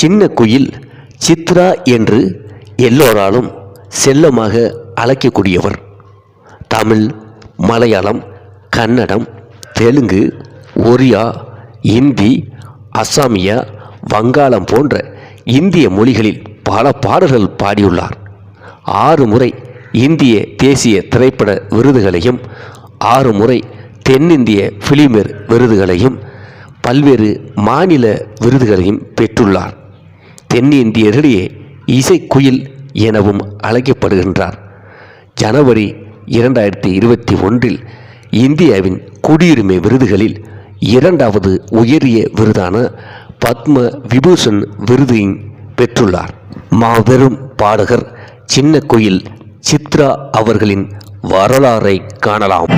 சின்ன குயில் சித்ரா என்று எல்லோராலும் செல்லமாக அழைக்கக்கூடியவர். தமிழ் மலையாளம் கன்னடம் தெலுங்கு ஒரியா இந்தி அஸ்ஸாமியா வங்காளம் போன்ற இந்திய மொழிகளில் பல பாடல்கள் பாடியுள்ளார். ஆறு முறை இந்திய தேசிய திரைப்பட விருதுகளையும் ஆறு முறை தென்னிந்திய பிலிமேர் விருதுகளையும் பல்வேறு மாநில விருதுகளையும் பெற்றுள்ளார். தென்னிந்தியர்களிடையே இசைக்குயில் எனவும் அழைக்கப்படுகின்றார். ஜனவரி இரண்டாயிரத்தி இருபத்தி ஒன்றில் இந்தியாவின் குடியுரிமை விருதுகளில் இரண்டாவது உயரிய விருதான பத்ம விபூஷன் விருதையும் பெற்றுள்ளார். மாபெரும் பாடகர் சின்ன குயில் சித்ரா அவர்களின் வரலாறை காணலாம்.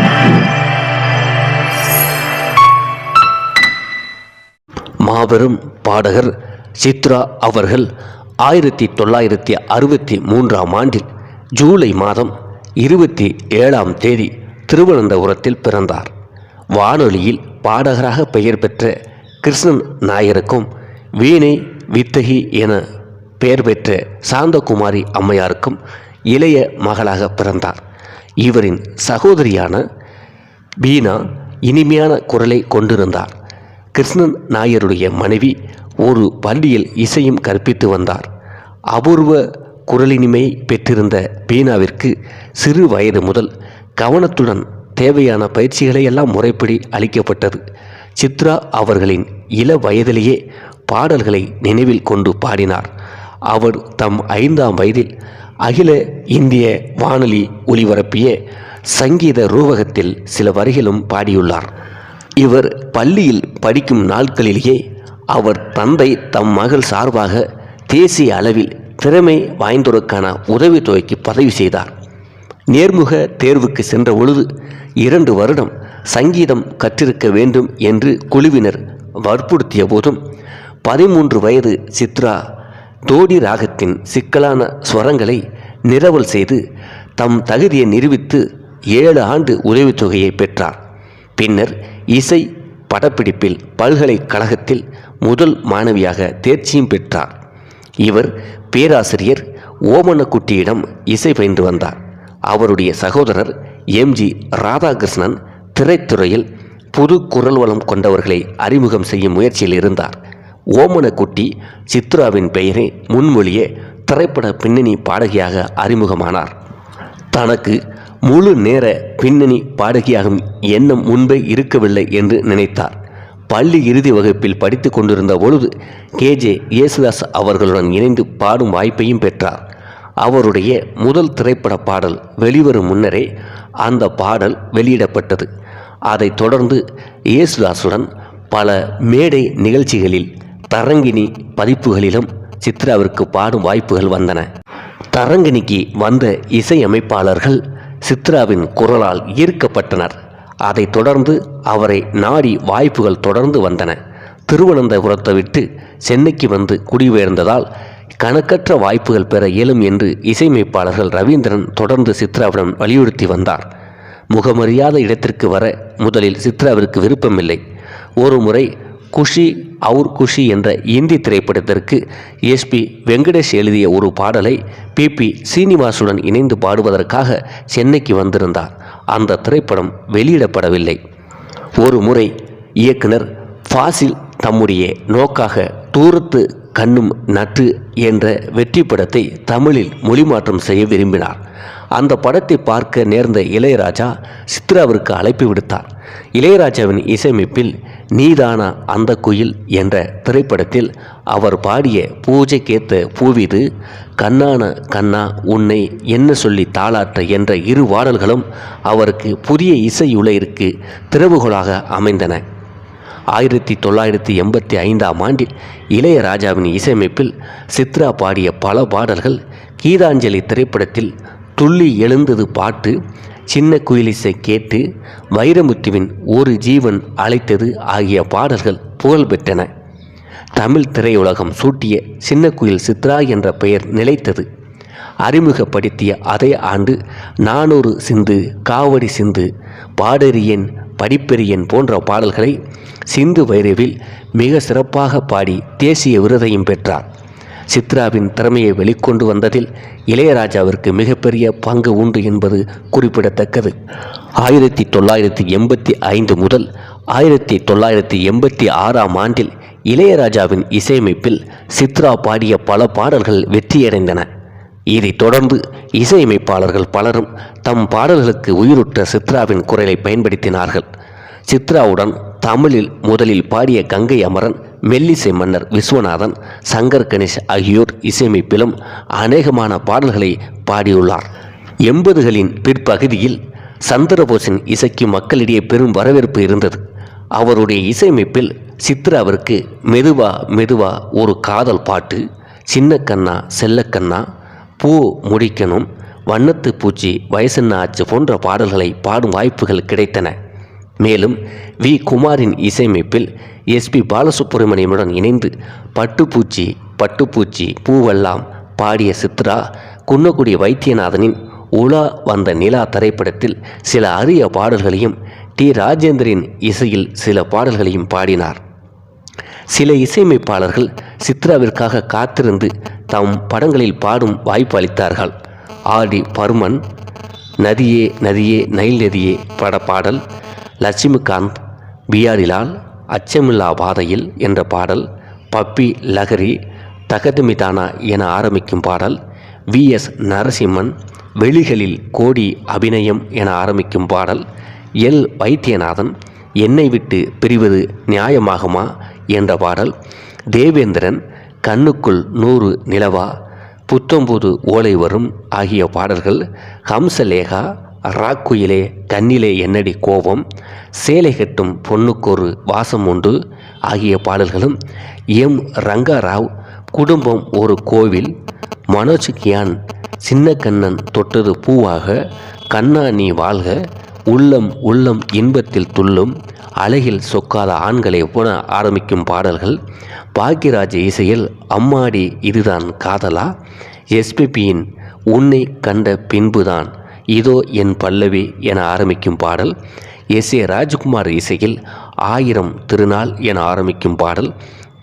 மாபெரும் பாடகர் சித்ரா அவர்கள் ஆயிரத்தி தொள்ளாயிரத்தி அறுபத்தி மூன்றாம் ஆண்டில் ஜூலை மாதம் இருபத்தி ஏழாம் தேதி திருவனந்தபுரத்தில் பிறந்தார். வானொலியில் பாடகராக பெயர் பெற்ற கிருஷ்ணன் நாயருக்கும் வீணை வித்தகி என பெயர் பெற்ற சாந்தகுமாரி அம்மையாருக்கும் இளைய மகளாக பிறந்தார். இவரின் சகோதரியான பீனா இனிமையான குரலை கொண்டிருந்தார். கிருஷ்ணன் நாயருடைய மனைவி ஒரு பள்ளியில் இசையும் கற்பித்து வந்தார். அபூர்வ குரலினிமை பெற்றிருந்த பீனாவிற்கு சிறு வயது முதல் கவனத்துடன் தேவையான பயிற்சிகளை எல்லாம் முறைப்படி அளிக்கப்பட்டது. சித்ரா அவர்களின் இள வயதிலேயே பாடல்களை நினைவில் கொண்டு பாடினார். அவர் தம் ஐந்தாம் வயதில் அகில இந்திய வானொலி ஒலிபரப்பிய சங்கீத ரூபகத்தில் சில வரிகளும் பாடியுள்ளார். இவர் பள்ளியில் படிக்கும் நாட்களிலேயே அவர் தந்தை தம் மகள் சார்பாக தேசிய அளவில் திறமை வாய்ந்தோருக்கான உதவித்தொகைக்கு பதவி செய்தார். நேர்முக தேர்வுக்கு சென்ற பொழுது இரண்டு வருடம் சங்கீதம் கற்றிருக்க வேண்டும் என்று குழுவினர் வற்புறுத்திய போதும் பதிமூன்று வயது சித்ரா தோடி ராகத்தின் சிக்கலான ஸ்வரங்களை நிரவல் செய்து தம் தகுதியை நிரூபித்து ஏழு ஆண்டு உதவித்தொகையை பெற்றார். பின்னர் இசை படப்பிடிப்பில் பல்கலைக்கழகத்தில் முதல் மாணவியாக தேர்ச்சியும் பெற்றார். இவர் பேராசிரியர் ஓமனக்குட்டியிடம் இசை பயின்று வந்தார். அவருடைய சகோதரர் எம்ஜி ராதாகிருஷ்ணன் திரைத்துறையில் புது குரல் வளம் கொண்டவர்களை அறிமுகம் செய்யும் முயற்சியில் இருந்தார். ஓமனக்குட்டி சித்ராவின் பெயரை முன்மொழிய திரைப்பட பின்னணி பாடகியாக அறிமுகமானார். தனக்கு முழு நேர பின்னணி பாடகியாகும் எண்ணம் முன்பே இருக்கவில்லை என்று நினைத்தார். பள்ளி இறுதி வகுப்பில் படித்து கொண்டிருந்த பொழுது கேஜே இயேசுதாஸ் அவர்களுடன் இணைந்து பாடும் வாய்ப்பையும் பெற்றார். அவருடைய முதல் திரைப்பட பாடல் வெளிவரும் முன்னரே அந்த பாடல் வெளியிடப்பட்டது. அதைத் தொடர்ந்து இயேசுதாசுடன் பல மேடை நிகழ்ச்சிகளில் தரங்கிணி பதிப்புகளிலும் சித்ராவிற்கு பாடும் வாய்ப்புகள் வந்தன. தரங்கிணிக்கு வந்த இசையமைப்பாளர்கள் சித்ராவின் குரலால் ஈர்க்கப்பட்டனர். அதைத் தொடர்ந்து அவரை நாடி வாய்ப்புகள் தொடர்ந்து வந்தன. திருவனந்தபுரத்தை விட்டு சென்னைக்கு வந்து குடிபெயர்ந்ததால் கணக்கற்ற வாய்ப்புகள் பெற இயலும் என்று இசையமைப்பாளர்கள் ரவீந்திரன் தொடர்ந்து சித்ராவிடம் வலியுறுத்தி வந்தார். முகமறியாத இடத்திற்கு வர முதலில் சித்ராவிற்கு விருப்பமில்லை. ஒரு முறை குஷி அவுர் குஷி என்ற இந்தி திரைப்படத்திற்கு எஸ்பி வெங்கடேஷ் எழுதிய ஒரு பாடலை பிபி சீனிவாசுடன் இணைந்து பாடுவதற்காக சென்னைக்கு வந்திருந்தார். அந்த திரைப்படம் வெளியிடப்படவில்லை. ஒரு முறை இயக்குனர் ஃபாசில் தம்முடைய நோக்காக தூரத்து கண்ணும் நட்டு என்ற வெற்றி படத்தை தமிழில் மொழிமாற்றம் செய்ய விரும்பினார். அந்த படத்தை பார்க்க நேர்ந்த இளையராஜா சித்ராவிற்கு அழைப்பு விடுத்தார். இளையராஜாவின் இசையமைப்பில் நீதானா அந்த குயில் என்ற திரைப்படத்தில் அவர் பாடிய பூஜைக்கேத்த பூவிது கண்ணான கண்ணா உன்னை என்ன சொல்லி தாளாற்ற என்ற இரு பாடல்களும் அவருக்கு புதிய இசையுலகிற்கு திறவுகோலாக அமைந்தன. ஆயிரத்தி தொள்ளாயிரத்தி எண்பத்தி ஐந்தாம் ஆண்டில் இளையராஜாவின் இசையமைப்பில் சித்ரா பாடிய பல பாடல்கள் கீதாஞ்சலி திரைப்படத்தில் துள்ளி எழுந்தது பாட்டு சின்ன குயிலிசை கேட்டு வைரமுத்துவின் ஒரு ஜீவன் அழைத்தது ஆகிய பாடல்கள் புகழ் பெற்றன. தமிழ் திரையுலகம் சூட்டிய சின்ன குயில் சித்ரா என்ற பெயர் நிலைத்தது. அறிமுகப்படுத்திய அதே ஆண்டு நானூறு சிந்து காவடி சிந்து பாடரியன் படிப்பெரியன் போன்ற பாடல்களை சிந்து வைரவில் மிக சிறப்பாக பாடி தேசிய விருதையும் பெற்றார். சித்ராவின் திறமையை வெளிக்கொண்டு வந்ததில் இளையராஜாவிற்கு மிகப்பெரிய பங்கு உண்டு என்பது குறிப்பிடத்தக்கது. ஆயிரத்தி தொள்ளாயிரத்தி எண்பத்தி ஐந்து முதல் ஆயிரத்தி தொள்ளாயிரத்தி எண்பத்தி ஆறாம் ஆண்டில் இளையராஜாவின் இசையமைப்பில் சித்ரா பாடிய பல பாடல்கள் வெற்றியடைந்தன. இதைத் தொடர்ந்து இசையமைப்பாளர்கள் பலரும் தம் பாடல்களுக்கு உயிரூட்ட சித்ராவின் குரலை பயன்படுத்தினார்கள். சித்ராவுடன் தமிழில் முதலில் பாடிய கங்கை அமரன் மெல்லிசை மன்னர் விஸ்வநாதன் சங்கர் கணேஷ் ஆகியோர் இசையமைப்பிலும் அநேகமான பாடல்களை பாடியுள்ளார். எண்பதுகளின் பிற்பகுதியில் சந்திரபோஸின் இசைக்கு மக்களிடையே பெரும் வரவேற்பு இருந்தது. அவருடைய இசையமைப்பில் சித்ராவிற்கு மெதுவா மெதுவா ஒரு காதல் பாட்டு சின்ன கண்ணா செல்லக்கண்ணா பூ முடிக்கணும் வண்ணத்து பூச்சி வயசென்ன ஆச்சு போன்ற பாடல்களை பாடும் வாய்ப்புகள் கிடைத்தன. மேலும் வி. குமாரின் இசையமைப்பில் எஸ்பி பாலசுப்ரமணியமுடன் இணைந்து பட்டுப்பூச்சி பட்டுப்பூச்சி பூவெல்லாம் பாடிய சித்ரா குன்னக்குடி வைத்தியநாதனின் உலா வந்த நிலா திரைப்படத்தில் சில அரிய பாடல்களையும் டி. ராஜேந்திரின் இசையில் சில பாடல்களையும் பாடினார். சில இசையமைப்பாளர்கள் சித்ராவிற்காக காத்திருந்து தம் படங்களில் பாடும் வாய்ப்பு அளித்தார்கள். ஆடி பர்மன் நதியே நதியே நைல் நதியே பட பாடல் லட்சுமிகாந்த் பியாரிலால் அச்சமில்லா பாதையில் என்ற பாடல் பப்பி லகரி தகதுமிதானா என ஆரம்பிக்கும் பாடல் வி எஸ் நரசிம்மன் வெளிகளில் கோடி அபிநயம் என ஆரம்பிக்கும் பாடல் எல் வைத்தியநாதன் என்னை விட்டு பிரிவது நியாயமாகுமா என்ற பாடல் தேவேந்திரன் கண்ணுக்குள் நூறு நிலவா புத்தம்போது ஓலை வரும் ஆகிய பாடல்கள் ஹம்சலேகா ராக்குயிலே கண்ணிலே என்னடி கோபம்? சேலை கட்டும் பொண்ணுக்கொரு வாசம் உண்டு. ஆகிய பாடல்களும் எம். ரங்கராவ் குடும்பம் ஒரு கோவில். மனோஜ் கியான் சின்ன கண்ணன் தொட்டது பூவாக கண்ணா நீ வாழ்க உள்ளம் உள்ளம் இன்பத்தில் துள்ளும் அழகில் சொக்காத ஆண்களை உண ஆரம்பிக்கும் பாடல்கள். பாக்கியராஜ இசையில் அம்மாடி இதுதான் காதலா? எஸ்பிபியின் உன்னை கண்ட பின்புதான் இதோ என் பல்லவி என ஆரம்பிக்கும் பாடல். எஸ் ஏ ராஜ்குமார் இசையில் ஆயிரம் திருநாள் என ஆரம்பிக்கும் பாடல்.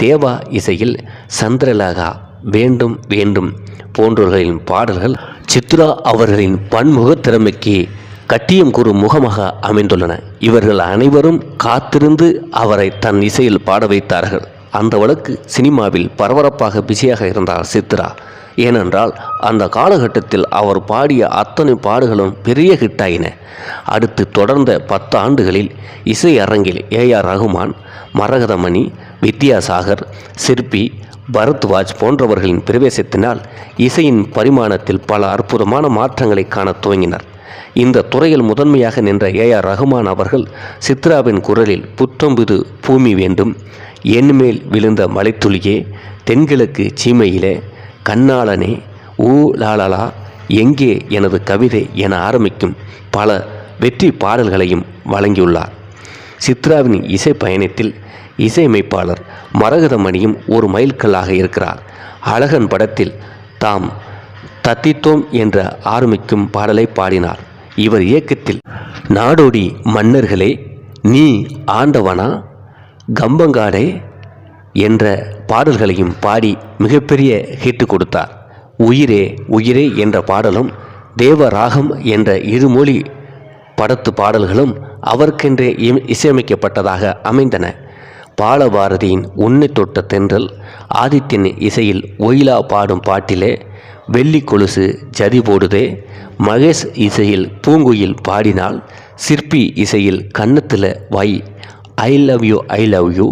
தேவா இசையில் சந்திரலகா வேண்டும் வேண்டும் போன்றவர்களின் பாடல்கள் சித்ரா அவர்களின் பன்முக திறமைக்கு கட்டியம் கூறும் முகமாக அமைந்துள்ளன. இவர்கள் அனைவரும் காத்திருந்து அவரை தன் இசையில் பாட வைத்தார்கள். அந்த வழக்கு சினிமாவில் பரபரப்பாக பிஸியாக இருந்தார் சித்ரா. ஏனென்றால் அந்த காலகட்டத்தில் அவர் பாடிய அத்தனை பாடுகளும் பெரிய ஹிட்டாயின. அடுத்து தொடர்ந்த பத்து ஆண்டுகளில் இசை அரங்கில் ஏ ஆர் ரகுமான் மரகதமணி வித்யாசாகர் சிற்பி பரத்வாஜ் போன்றவர்களின் பிரவேசத்தினால் இசையின் பரிமாணத்தில் பல அற்புதமான மாற்றங்களை காண துவங்கினர். இந்த துறையில் முதன்மையாக நின்ற ஏ ஆர் ரகுமான் அவர்கள் சித்ராவின் குரலில் புத்தம்புது பூமி வேண்டும் என்மேல் விழுந்த மலைத்துளியே தென்கிழக்கு சீமையிலே கண்ணாளனே ஊ லாலலா எங்கே எனது கவிதை என ஆரம்பிக்கும் பல வெற்றி பாடல்களையும் வழங்கியுள்ளார். சித்ராவின் இசை பயணத்தில் இசையமைப்பாளர் மரகதமணியும் ஒரு மைல்கல்லாக இருக்கிறார். அழகன் படத்தில் தாம் தத்தித்தோம் என்ற ஆரம்பிக்கும் பாடலை பாடினார். இவர் இயக்கத்தில் நாடோடி மன்னர்களே நீ ஆண்டவனா? கம்பங்காடே என்ற பாடல்களையும் பாடி மிகப்பெரிய ஹிட்டு கொடுத்தார். உயிரே உயிரே என்ற பாடலும் தேவராகம் என்ற இருமொழி படத்து பாடல்களும் அவருக்கென்றே இசையமைக்கப்பட்டதாக அமைந்தன. பாலபாரதியின் உன்னை தொட்ட தென்றல் ஆதித்யன் இசையில் ஒயிலா பாடும் பாட்டிலே வெள்ளி கொலுசு ஜதி போடுதே. மகேஷ் இசையில் பூங்குயில் பாடினால் சிற்பி இசையில் கன்னத்தில் வை. I love you I love you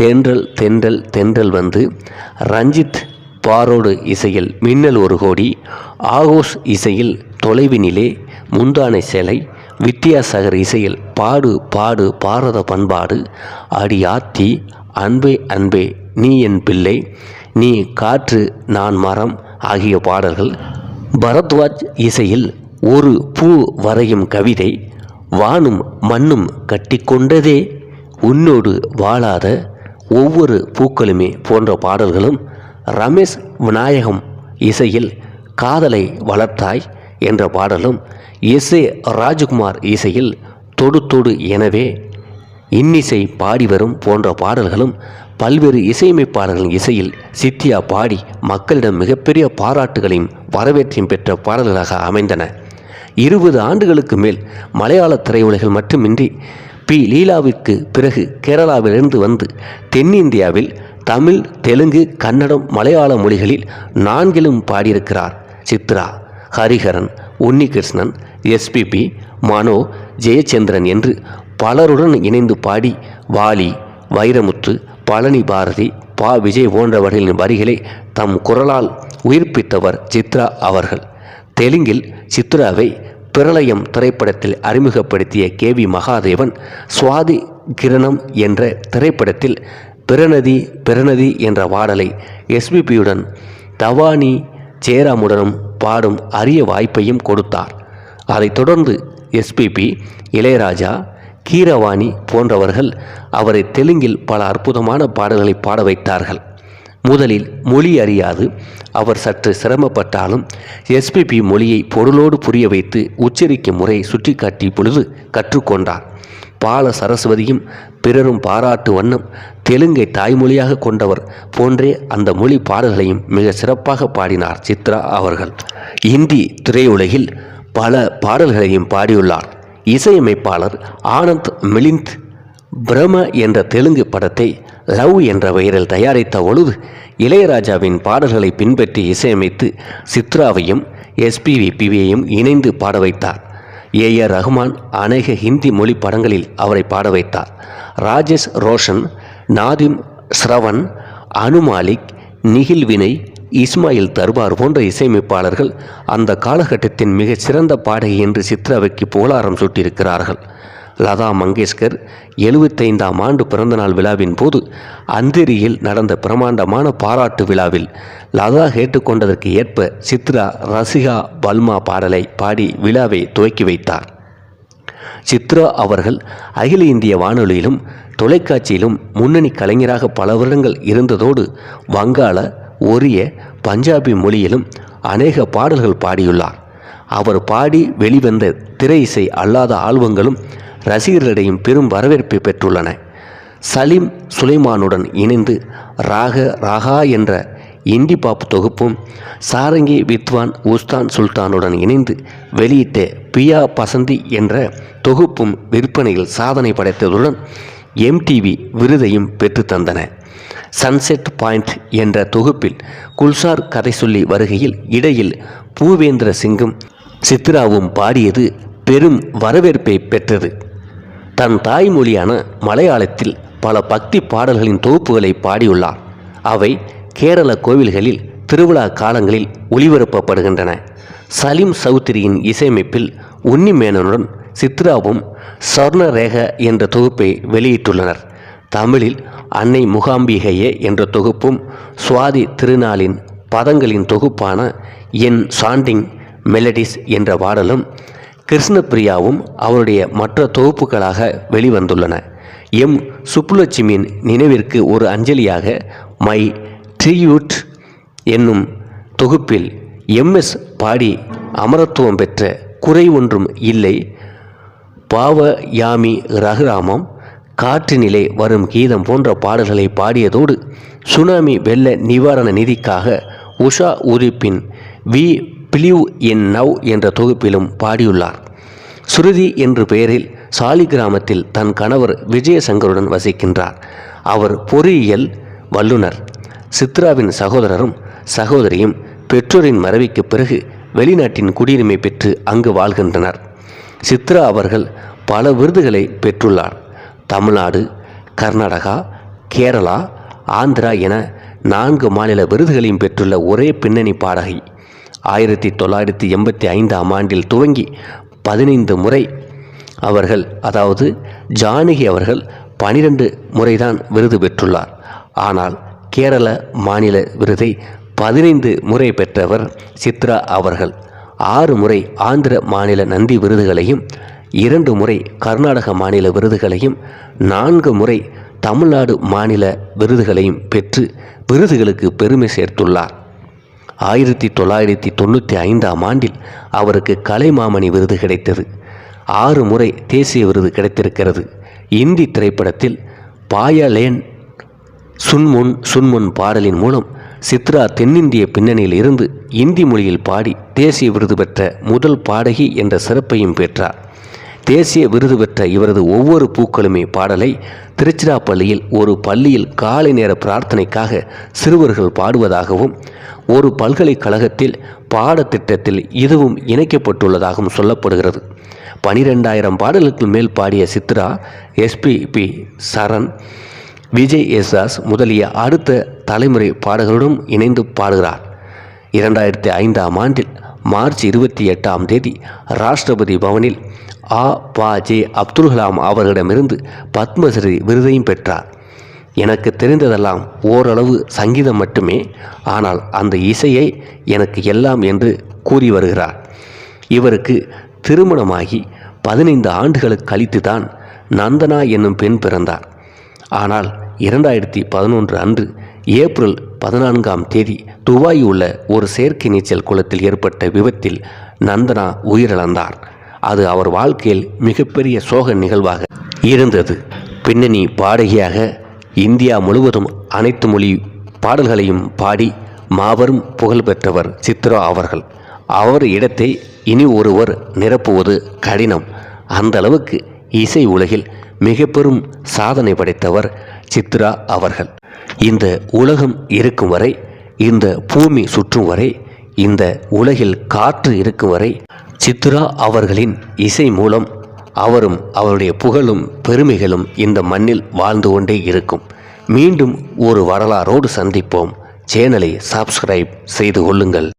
தென்றல் தென்றல் தென்றல் வந்து ரஞ்சித் பாரோடு இசையில் மின்னல் ஒரு கோடி. ஆகோஷ் இசையில் தொலைவினிலே முந்தானை சேலை. வித்யாசாகர் இசையில் பாடு பாடு பாரத பண்பாடு. அடி ஆத்தி அன்பே அன்பே நீ என் பிள்ளை. நீ காற்று நான் மரம். ஆகிய பாடல்கள் பரத்வாஜ் இசையில் ஒரு பூ வரையும் கவிதை வானும் மண்ணும் கட்டிக்கொண்டதே உன்னோடு வாழாத ஒவ்வொரு பூக்களுமே போன்ற பாடல்களும் ரமேஷ் விநாயகம் இசையில் காதலை வளர்த்தாய் என்ற பாடலும் எஸ் ஏ ராஜ்குமார் இசையில் தொடு தொடு எனவே இன்னிசை பாடி வரும் போன்ற பாடல்களும் பல்வேறு இசையமைப்பாளர்களின் இசையில் சித்தியா பாடி மக்களிடம் மிகப்பெரிய பாராட்டுகளையும் வரவேற்றையும் பெற்ற பாடல்களாக அமைந்தன. இருபது ஆண்டுகளுக்கு மேல் மலையாள திரையுலகில் மட்டுமின்றி பி. லீலாவிற்கு பிறகு கேரளாவிலிருந்து வந்து தென்னிந்தியாவில் தமிழ் தெலுங்கு கன்னடம் மலையாள மொழிகளில் நான்கிலும் பாடியிருக்கிறார் சித்ரா ஹரிஹரன் உன்னிகிருஷ்ணன் எஸ்பிபி மனோ ஜெயச்சந்திரன் என்று பலருடன் இணைந்து பாடி வாலி வைரமுத்து பழனி பாரதி பா. விஜய் போன்றவர்களின் வரிகளை தம் குரலால் உயிர்ப்பித்தவர் சித்ரா அவர்கள். தெலுங்கில் சித்ராவை பிரளயம் திரைப்படத்தில் அறிமுகப்படுத்திய கே. வி. மகாதேவன் சுவாதி கிரணம் என்ற திரைப்படத்தில் பிறநதி பிறநதி என்ற பாடலை எஸ்பிபியுடன் தவானி ஜெயராமுடனும் பாடும் அரிய வாய்ப்பையும் கொடுத்தார். அதைத் தொடர்ந்து எஸ்பிபி இளையராஜா கீரவாணி போன்றவர்கள் அவரை தெலுங்கில் பல அற்புதமான பாடல்களை பாட வைத்தார்கள். முதலில் மொழி அறியாது. அவர் சற்று சிரமப்பட்டாலும் எஸ்பிபி மொழியை பொருளோடு புரிய வைத்து உச்சரிக்கும் முறை சுட்டிக்காட்டிய பொழுது கற்றுக்கொண்டார். பால சரஸ்வதியும் பிறரும் பாராட்டு வண்ணம் தெலுங்கை தாய்மொழியாக கொண்டவர் போன்றே அந்த மொழி பாடல்களையும் மிக சிறப்பாக பாடினார் சித்ரா அவர்கள். இந்தி திரையுலகில் பல பாடல்களையும் பாடியுள்ளார். இசையமைப்பாளர் ஆனந்த் மிலிந்த் பிரம என்ற தெலுங்கு படத்தை லவ் என்ற பெயரில் தயாரித்த பொழுது இளையராஜாவின் பாடல்களை பின்பற்றி இசையமைத்து சித்ராவையும் எஸ்பிவிபியையும் இணைந்து பாட வைத்தார். ஏ. ஆர். ரஹ்மான் அநேக ஹிந்தி மொழி படங்களில் அவரை பாட வைத்தார். ராஜேஷ் ரோஷன் நாதிம் ஸ்ரவன் அனுமாலிக் நிகில் வினய் இஸ்மாயில் தர்பார் போன்ற இசையமைப்பாளர்கள் அந்த காலகட்டத்தின் மிகச் சிறந்த பாடகி என்று சித்ராவைக்கு புகழாரம் சூட்டியிருக்கிறார்கள். லதா மங்கேஷ்கர் எழுபத்தைந்தாம் ஆண்டு பிறந்தநாள் விழாவின் போது அந்தேரியில் நடந்த பிரமாண்டமான பாராட்டு விழாவில் லதா கேட்டுக்கொண்டதற்கு ஏற்ப சித்ரா ரசிகா பல்மா பாடலை பாடி விழாவை துவக்கி வைத்தார். சித்ரா அவர்கள் அகில இந்திய வானொலியிலும் தொலைக்காட்சியிலும் முன்னணி கலைஞராக பல வருடங்கள் இருந்ததோடு வங்காள ஒரிய பஞ்சாபி மொழியிலும் அநேக பாடல்கள் பாடியுள்ளார். அவர் பாடி வெளிவந்த திரை இசை அல்லாத ஆல்பங்களும் ரசிகர்களிடையும் பெரும் வரவேற்பை பெற்றுள்ளன. சலீம் சுலைமானுடன் இணைந்து ராக ராகா என்ற இந்தி பாப் தொகுப்பும் சாரங்கி வித்வான் உஸ்தான் சுல்தானுடன் இணைந்து வெளியிட்ட பியா பசந்தி என்ற தொகுப்பும் விற்பனையில் சாதனை படைத்ததுடன் எம்டிவி விருதையும் பெற்று தந்தன. சன்செட் பாயிண்ட் என்ற தொகுப்பில் குல்சார் கதை சொல்லி வருகையில் இடையில் பூவேந்திர சிங்கும் சித்ராவும் பாடியது பெரும் வரவேற்பை பெற்றது. தன் தாய்மொழியான மலையாளத்தில் பல பக்தி பாடல்களின் தொகுப்புகளை பாடியுள்ளார். அவை கேரள கோவில்களில் திருவிழா காலங்களில் ஒளிபரப்பப்படுகின்றன. சலீம் சௌத்ரியின் இசையமைப்பில் உன்னிமேனனுடன் சித்ராவும் சொர்ணரேக என்ற தொகுப்பை வெளியிட்டுள்ளனர். தமிழில் அன்னை முகாம்பிகையே என்ற தொகுப்பும் சுவாதி திருநாளின் பதங்களின் தொகுப்பான என் சாண்டிங் மெலடிஸ் என்ற பாடலும் கிருஷ்ணப்பிரியாவும் அவருடைய மற்ற தொகுப்புகளாக வெளிவந்துள்ளன. எம். சுப்புலட்சுமியின் நினைவிற்கு ஒரு அஞ்சலியாக மை ட்ரியூட் என்னும் தொகுப்பில் எம்எஸ் பாடி அமரத்துவம் பெற்ற குறை ஒன்றும் இல்லை பாவ யாமி ரகுராமம் காற்றினிலே வரும் கீதம் போன்ற பாடல்களை பாடியதோடு சுனாமி வெள்ள நிவாரண நிதிக்காக உஷா உதிப்பின் வி. பிலிவ் இன் நவ் என்ற தொகுப்பிலும் பாடியுள்ளார். சுருதி என்ற பெயரில் சாலி கிராமத்தில் தன் கணவர் விஜயசங்கருடன் வசிக்கின்றார். அவர் பொறியியல் வல்லுனர் சித்ராவின் சகோதரரும் சகோதரியும் பெற்றோரின் மறைவுக்கு பிறகு வெளிநாட்டின் குடியுரிமை பெற்று அங்கு வாழ்கின்றனர். சித்ரா அவர்கள் பல விருதுகளை பெற்றுள்ளார். தமிழ்நாடு கர்நாடகா கேரளா ஆந்திரா என நான்கு மாநில விருதுகளையும் பெற்றுள்ள ஒரே பின்னணி பாடகி. ஆயிரத்தி தொள்ளாயிரத்தி எண்பத்தி ஐந்தாம் ஆண்டில் துவங்கி பதினைந்து முறை அவர்கள் அதாவது ஜானகி அவர்கள் பனிரெண்டு முறைதான் விருது பெற்றுள்ளார். ஆனால் கேரள மாநில விருதை பதினைந்து முறை பெற்றவர் சித்ரா அவர்கள். ஆறு முறை ஆந்திர மாநில நந்தி விருதுகளையும் இரண்டு முறை கர்நாடக மாநில விருதுகளையும் நான்கு முறை தமிழ்நாடு மாநில விருதுகளையும் பெற்று விருதுகளுக்கு பெருமை சேர்த்துள்ளார். ஆயிரத்தி தொள்ளாயிரத்தி தொண்ணூற்றி ஐந்தாம் ஆண்டில் அவருக்கு கலைமாமணி விருது கிடைத்தது. ஆறு முறை தேசிய விருது கிடைத்திருக்கிறது. இந்தி திரைப்படத்தில் பாயலேன் சுன்முன் சுன்முன் பாடலின் மூலம் சித்ரா தென்னிந்திய பின்னணியில் இருந்து இந்தி மொழியில் பாடி தேசிய விருது பெற்ற முதல் பாடகி என்ற சிறப்பையும் பெற்றார். தேசிய விருது பெற்ற இவரது ஒவ்வொரு பூக்களுமே பாடலை திருச்சிராப்பள்ளியில் ஒரு பள்ளியில் காலை நேர பிரார்த்தனைக்காக சிறுவர்கள் பாடுவதாகவும் ஒரு பல்கலைக்கழகத்தில் பாடத்திட்டத்தில் இதுவும் இணைக்கப்பட்டுள்ளதாகவும் சொல்லப்படுகிறது. பனிரெண்டாயிரம் பாடலுக்கு மேல் பாடிய சித்ரா எஸ்பிபி சரண் விஜய் எஸ்ஆஸ் முதலிய அடுத்த தலைமுறை பாடகருடன் இணைந்து பாடுகிறார். இரண்டாயிரத்தி ஐந்தாம் ஆண்டில் மார்ச் இருபத்தி எட்டாம் தேதி ராஷ்டிரபதி பவனில் ஆ பா ஜே அப்துல் கலாம் அவர்களிடமிருந்து பத்மஸ்ரீ விருதையும் பெற்றார். எனக்கு தெரிந்ததெல்லாம் ஓரளவு சங்கீதம் மட்டுமே. ஆனால் அந்த இசையை எனக்கு எல்லாம் என்று கூறி வருகிறார். இவருக்கு திருமணமாகி பதினைந்து ஆண்டுகளுக்கு கழித்து தான் நந்தனா என்னும் பெண் பிறந்தார். ஆனால் இரண்டாயிரத்தி பதினொன்று அன்று ஏப்ரல் பதினான்காம் தேதி துபாய் உள்ள ஒரு செயற்கை நீச்சல் குளத்தில் ஏற்பட்ட விபத்தில் நந்தனா உயிரிழந்தார். அது அவர் வாழ்க்கையில் மிகப்பெரிய சோக நிகழ்வாக இருந்தது. பின்னணி பாடகியாக இந்தியா முழுவதும் அனைத்து மொழி பாடல்களையும் பாடி மாபெரும் புகழ் பெற்றவர் சித்ரா அவர்கள். அவர் இடத்தை இனி ஒருவர் நிரப்புவது கடினம். அந்த அளவுக்கு இசை உலகில் மிக பெரும் சாதனை படைத்தவர் சித்ரா அவர்கள். இந்த உலகம் இருக்கும் வரை இந்த பூமி சுற்றும் வரை இந்த உலகில் காற்று இருக்கும் வரை சித்ரா அவர்களின் இசை மூலம் அவரும் அவருடைய புகழும் பெருமைகளும் இந்த மண்ணில் வாழ்ந்து கொண்டே இருக்கும். மீண்டும் ஒரு வரலாறோடு சந்திப்போம். சேனலை சப்ஸ்கிரைப் செய்து கொள்ளுங்கள்.